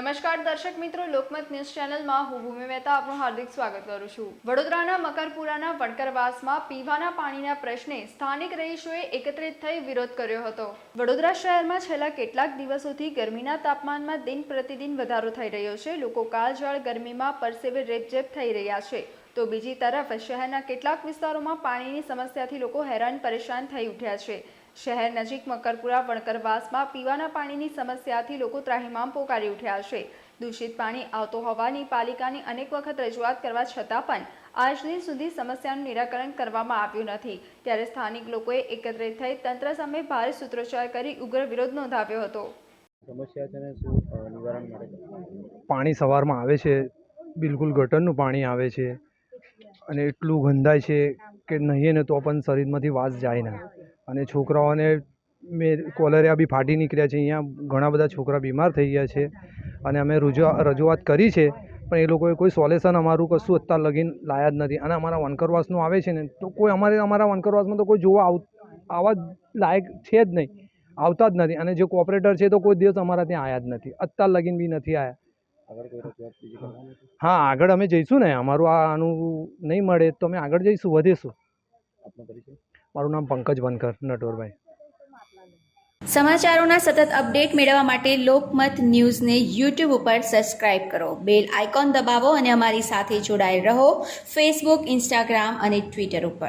નમસ્કાર દર્શક મિત્રો, લોકમત ન્યૂઝ ચેનલમાં હું ભૂમિ મહેતા આપનું હાર્દિક સ્વાગત કરું છું. વડોદરાના મકરપુરાના વણકરવાસમાં પીવાના પાણીના પ્રશ્ને સ્થાનિક રહીશોએ એકત્રિત થઈ વિરોધ કર્યો હતો. વડોદરા શહેરમાં છેલ્લા કેટલાક દિવસોથી ગરમીના તાપમાનમાં દિન પ્રતિદિન વધારો થઈ રહ્યો છે. લોકો કાળઝાળ ગરમીમાં પરસેવે રેપઝેપ થઈ રહ્યા છે. તો બીજી તરફ શહેરના કેટલાક વિસ્તારોમાં પાણીની સમસ્યાથી લોકો હેરાન પરેશાન થઈ ઉઠ્યા છે. શહેર નજીક મકરપુરા વણકરવાસમાં પીવાના પાણીની સમસ્યાથી લોકો ત્રાહિમામ પોકારી ઉઠ્યા છે. દૂષિત પાણી આવતો હોવાની પાલિકાની અનેક વખત રજૂઆત કરવા છતાં પણ આજ દિન સુધી સમસ્યાનું નિરાકરણ કરવામાં આવ્યું નથી. ત્યારે સ્થાનિક લોકોએ એકત્રિત થઈ તંત્ર સામે ભારે સૂત્રોચ્ચાર કરી ઉગ્ર વિરોધ નોંધાવ્યો હતો. સમસ્યા છે ને શું નિવારણ માટે? પાણી સવારમાં આવે છે બિલકુલ ગટરનું પાણી આવે છે. અને એટલું ગંધાય છે કે નહીં ને તો પણ શરીરમાંથી વાસ જાય ના. અને છોકરાઓને મેં કોલેરિયા બી ફાટી નીકળ્યા છે, અહીંયા ઘણા બધા છોકરા બીમાર થઈ ગયા છે. અને અમે રજૂઆ રજૂઆત કરી છે, પણ એ લોકોએ કોઈ સોલ્યુશન અમારું કશું અત્યાર લગીન લાયા જ નથી. અને અમારા વનકરવાસનું આવે છે ને, તો કોઈ અમારે, અમારા વનકરવાસમાં તો કોઈ જોવા આવા લાયક છે જ નહીં. આવતા જ નથી. અને જે કોઓપરેટર છે તો કોઈ દિવસ અમારા ત્યાં આવ્યા જ નથી. અત્યાર લગીન બી નથી આવ્યા હા આગળ અમે જઈશું ને. અમારું આનું નહીં મળે તો અમે આગળ જઈશું વધીશું. મારું નામ પંકજ વનકર નટવરભાઈ. સમાચારોના સતત અપડેટ મેળવવા માટે લોકમત ન્યૂઝને યુટ્યુબ ઉપર સબસ્ક્રાઇબ કરો. બેલ આઇકોન દબાવો અને અમારી સાથે જોડાયેલ રહો. ફેસબુક ઇન્સ્ટાગ્રામ અને ટ્વિટર ઉપર.